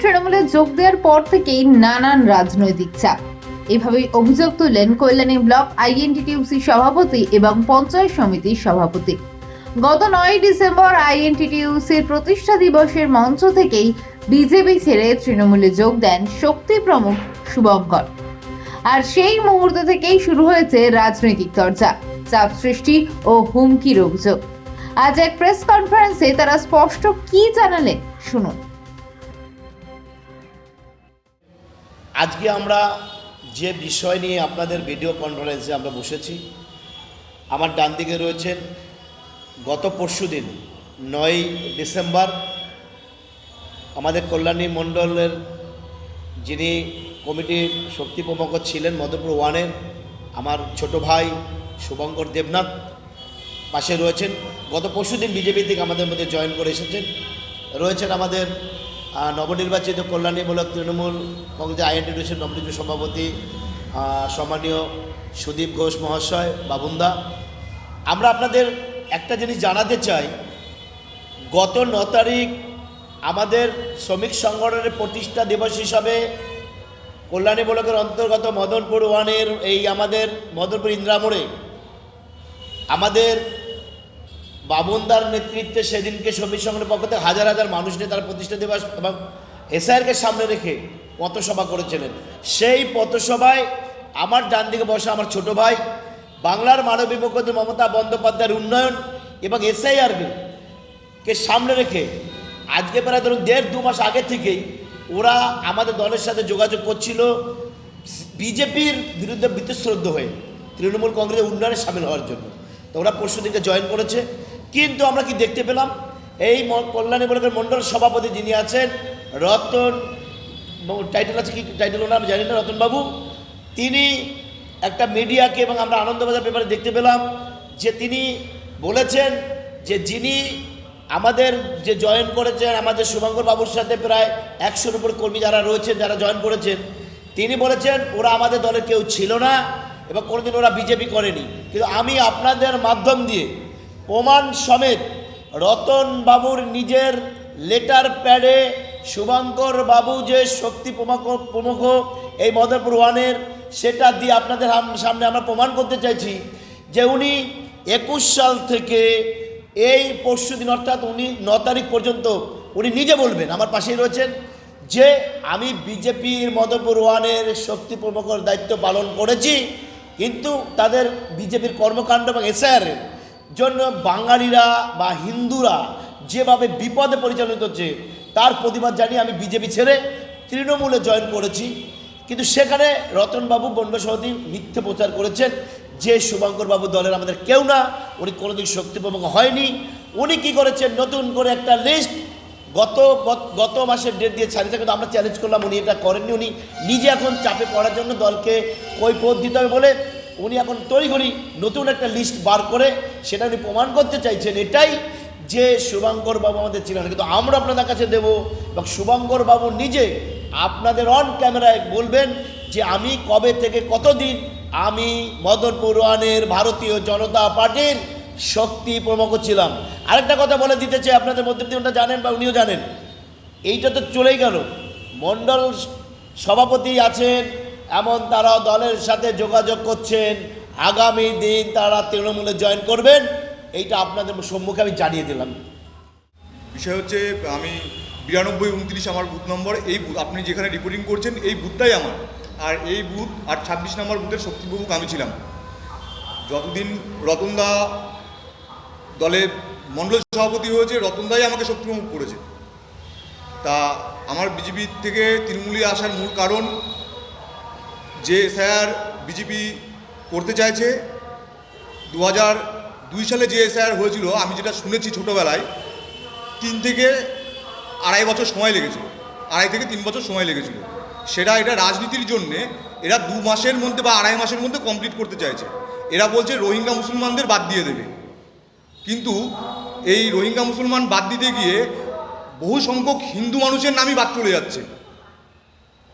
তৃণমূলে যোগ দেওয়ার পর থেকেই নানান রাজনৈতিক চাপ। এভাবেই অভিযোগ তুললেন কল্যাণী ব্লক আইএনটিটিউসি সভাপতি এবং পঞ্চায়েত সমিতির সভাপতি। গত নয় ডিসেম্বর আইএনটিটিউসির প্রতিষ্ঠা দিবসের মঞ্চ থেকেই বিজেপি ছেড়ে তৃণমূলে যোগ দেন শক্তি প্রমুখ শুভঙ্কর। আর সেই মুহূর্ত থেকেই শুরু হয়েছে রাজনৈতিক চর্চা, চাপ সৃষ্টি ও হুমকির অভিযোগ। আজ এক প্রেস কনফারেন্সে তারা স্পষ্ট কি জানালেন? শুনুন। আজকে আমরা যে বিষয় নিয়ে আপনাদের ভিডিও কনফারেন্সে আমরা বসেছি, আমার ডান দিকে রয়েছেন, গত পরশু দিন নয় ডিসেম্বর, আমাদের কল্যাণী মণ্ডলের যিনি কমিটির শক্তি প্রমুখ ছিলেন মধুপুর ওয়ানের, আমার ছোট ভাই শুভঙ্কর দেবনাথ পাশে রয়েছেন। গত পরশু দিন বিজেপি থেকে আমাদের মধ্যে জয়েন করে এসেছেন। রয়েছেন আমাদের নবনির্বাচিত কল্যাণীমূলক তৃণমূল কংগ্রেস আইএনটিডিউসির নবনির্বাচিত সভাপতি সম্মানীয় সুদীপ ঘোষ মহাশয়, বাবুন্দা। আমরা আপনাদের একটা জিনিস জানাতে চাই। গত ন তারিখ আমাদের শ্রমিক সংগঠনের প্রতিষ্ঠা দিবস হিসাবে কল্যাণী ব্লকের অন্তর্গত মদনপুর ওয়ানের এই আমাদের মদনপুর ইন্দ্রামোড়ে আমাদের বাবনদার নেতৃত্বে সেদিনকে শ্রমিক সংগঠনের পক্ষ থেকে হাজার হাজার মানুষ নিয়ে তারা প্রতিষ্ঠা দিবস এবং এসআইআরকে সামনে রেখে পথসভা করেছিলেন। সেই পথসভায় আমার ডান দিকে বসা আমার ছোট ভাই, বাংলার মানবিক মুখ্যমন্ত্রী মমতা বন্দ্যোপাধ্যায়ের উন্নয়ন এবং এসআইআর কে সামনে রেখে আজকে প্রায় ধরুন দেড় দু মাস আগে থেকেই ওরা আমাদের দলের সাথে যোগাযোগ করছিল। বিজেপির বিরুদ্ধে বীতশ্রদ্ধ হয়ে তৃণমূল কংগ্রেসের উন্নয়নে সামিল হওয়ার জন্য। তো ওরা পরশু দিনকে জয়েন করেছে। কিন্তু আমরা কি দেখতে পেলাম? এই কল্যাণী ব্লকের মণ্ডল সভাপতি যিনি আছেন, রতন টাইটেল আছে কি? টাইটেল ওনার, আমি জানি না রতনবাবু তিনি একটা মিডিয়াকে এবং আমরা আনন্দবাজার পেপারে দেখতে পেলাম যে তিনি বলেছেন যে যিনি আমাদের যে জয়েন করেছেন, আমাদের শুভঙ্কর বাবুর সাথে প্রায় একশোর উপর কর্মী যারা রয়েছেন, যারা জয়েন করেছেন, তিনি বলেছেন ওরা আমাদের দলের কেউ ছিল না এবং কোনোদিন ওরা বিজেপি করেনি। কিন্তু আমি আপনাদের মাধ্যম দিয়ে প্রমাণ সমেত রতন বাবুর নিজের লেটার প্যাডে শুভঙ্কর বাবু যে শক্তি প্রমুখ প্রমুখ এই মদনপুর ওয়ানের, সেটা দিয়ে আপনাদের সামনে আমরা প্রমাণ করতে চাইছি যে উনি একুশ সাল থেকে এই পরশু দিন, অর্থাৎ উনি ন তারিখ পর্যন্ত উনি নিজে বলবেন, আমার পাশেই রয়েছেন, যে আমি বিজেপির মদনপুর ওয়ানের শক্তি প্রমুখর দায়িত্ব পালন করেছি, কিন্তু তাদের বিজেপির কর্মকাণ্ড এবং এসআইআরের জন্য বাঙালিরা বা হিন্দুরা যেভাবে বিপদে পরিচালিত হচ্ছে, তার প্রতিবাদ জানিয়ে আমি বিজেপি ছেড়ে তৃণমূলে জয়েন করেছি। কিন্তু সেখানে রতনবাবু সভাপতি মিথ্যে প্রচার করেছেন যে শুভঙ্কর বাবু দলের আমাদের কেউ না, উনি কোনোদিন শক্তি প্রমুখ হয়নি। উনি কি করেছেন? নতুন করে একটা লিস্ট গত গত- মাসের ডেট দিয়ে ছাড়িয়েছে কিন্তু আমরা চ্যালেঞ্জ করলাম, উনি এটা করেননি। উনি নিজে এখন চাপে পড়ার জন্য দলকে পথ দিতে হবে বলে উনি এখন তড়িঘড়ি নতুন একটা লিস্ট বার করে সেটা উনি প্রমাণ করতে চাইছেন এটাই যে শুভাঙ্কর বাবু আমাদের ছিলেন কিন্তু আমরা আপনাদের কাছে দেব এবং শুভাঙ্কর বাবু নিজে আপনাদের অন ক্যামেরায় বলবেন যে আমি কবে থেকে কতদিন আমি মদনপুর ওয়ানের ভারতীয় জনতা পার্টির শক্তি প্রমুখ ছিলাম। আরেকটা কথা বলে দিতে চাই আপনাদের মধ্যে ওটা জানেন বা উনিও জানেন। এইটা তো চলেই গেল। মণ্ডল সভাপতি আছেন এমন তারা দলের সাথে যোগাযোগ করছেন। আগামী দিন তারা তৃণমূলে জয়েন করবেন। এইটা আপনাদের সম্মুখে আমি জানিয়ে দিলাম। বিষয় হচ্ছে, আমি বিরানব্বই, উনত্রিশ আমার বুথ নম্বর, এই আপনি যেখানে রিপোর্টিং করছেন, এই বুথটাই আমার। আর এই বুথ আর ছাব্বিশ নম্বর বুথের শক্তিপ্রমুখ আমি ছিলাম। যতদিন রতনদা দলে মণ্ডল সভাপতি হয়েছে রতনদাই আমাকে শক্তিপ্রমুখ করেছে। তা আমার বিজেপি থেকে তৃণমূলে আসার মূল কারণ যে স্যার বিজেপি করতে চাইছে দু হাজার দুই সালে যে এসআইআর হয়েছিল, আমি যেটা শুনেছি ছোটোবেলায়, তিন থেকে আড়াই বছর সময় লেগেছিল, আড়াই থেকে তিন বছর সময় লেগেছিল। সেটা এটা রাজনীতির জন্যে, এরা দু মাসের মধ্যে বা আড়াই মাসের মধ্যে কমপ্লিট করতে চাইছে। এরা বলছে রোহিঙ্গা মুসলমানদের বাদ দিয়ে দেবে। কিন্তু এই রোহিঙ্গা মুসলমান বাদ দিতে গিয়ে বহু সংখ্যক হিন্দু মানুষের নামই বাদ চলে যাচ্ছে।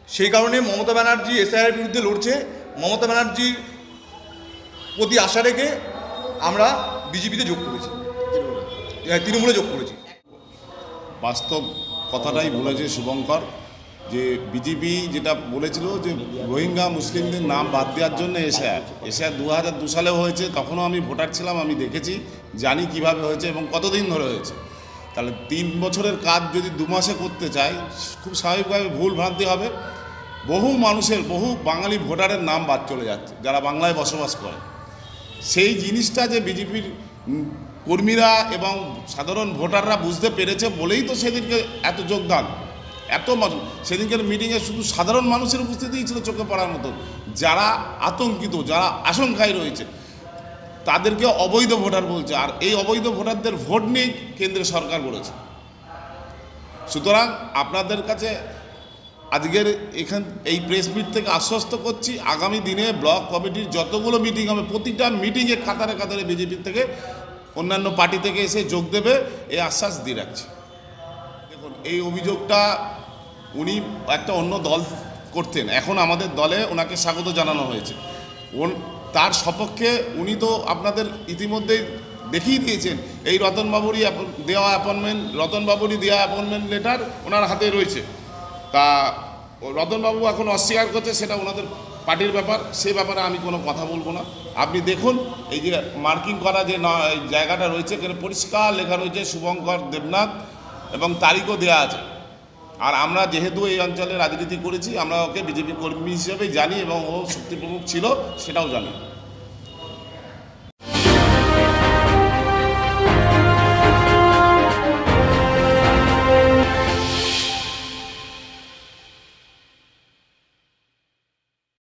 সেই কারণে মমতা ব্যানার্জি এসআইআর বিরুদ্ধে লড়ছে। মমতা ব্যানার্জির প্রতি আশা রেখে আমরা বিজেপিতে যোগ করেছি। আহ, তৃণমূলে যোগ করেছি। বাস্তব কথাটাই বলেছে শুভঙ্কর যে বিজেপি যেটা বলেছিল যে রোহিঙ্গা মুসলিমদের নাম বাদ দেওয়ার জন্য এশিয়া এশিয়া দু হাজার দু সালেও হয়েছে তখনও আমি ভোটার ছিলাম আমি দেখেছি জানি কীভাবে হয়েছে এবং কতদিন ধরে হয়েছে। তাহলে তিন বছরের কাজ যদি দু মাসে করতে চাই খুব স্বাভাবিকভাবে ভুল ভ্রান্তি হবে। বহু মানুষের, বহু বাঙালি ভোটারের নাম বাদ চলে যাচ্ছে, যারা বাংলায় বসবাস করে। সেই জিনিসটা যে বিজেপির কর্মীরা এবং সাধারণ ভোটাররা বুঝতে পেরেছে বলেই তো সেদিনকে এত যোগদান, এত মানুষ, সেদিনকের মিটিংয়ে শুধু সাধারণ মানুষের উপস্থিতিই ছিল চোখে পড়ার মতো যারা আতঙ্কিত, যারা আশঙ্কায় রয়েছে, তাদেরকে অবৈধ ভোটার বলছে, আর এই অবৈধ ভোটারদের ভোট নিয়ে কেন্দ্রের সরকার বলেছে। সুতরাং আপনাদের কাছে আজকের এখান, এই প্রেস মিট থেকে আশ্বস্ত করছি, আগামী দিনে ব্লক কমিটির যতগুলো মিটিং হবে, প্রতিটা মিটিংয়ে কাতারে কাতারে বিজেপির থেকে অন্যান্য পার্টি থেকে এসে যোগ দেবে এই আশ্বাস দিয়ে রাখছি। দেখুন, এই অভিযোগটা উনি একটা অন্য দল করতেন, এখন আমাদের দলে ওনাকে স্বাগত জানানো হয়েছে। ওন, তার সপক্ষে উনি তো আপনাদের ইতিমধ্যেই দেখিয়ে দিয়েছেন, এই রতনবাবুরই দেওয়া অ্যাপয়েন্টমেন্ট, রতনবাবুরই দেওয়া অ্যাপয়েন্টমেন্ট লেটার ওনার হাতে রয়েছে। তা রতনবাবু এখন অস্বীকার করছে, সেটা ওনাদের পার্টির ব্যাপার, সে ব্যাপারে আমি কোনো কথা বলব না। আপনি দেখুন, এই যে মার্কিং করা যে জায়গাটা রয়েছে, এখানে পরিষ্কার লেখা রয়েছে, শুভঙ্কর দেবনাথ এবং তারিখও দেওয়া আছে। আর আমরা যেহেতু এই অঞ্চলে রাজনীতি করেছি, আমরা ওকে বিজেপি কর্মী হিসেবেই জানি এবং ও শক্তি প্রমুখ ছিল, সেটাও জানি।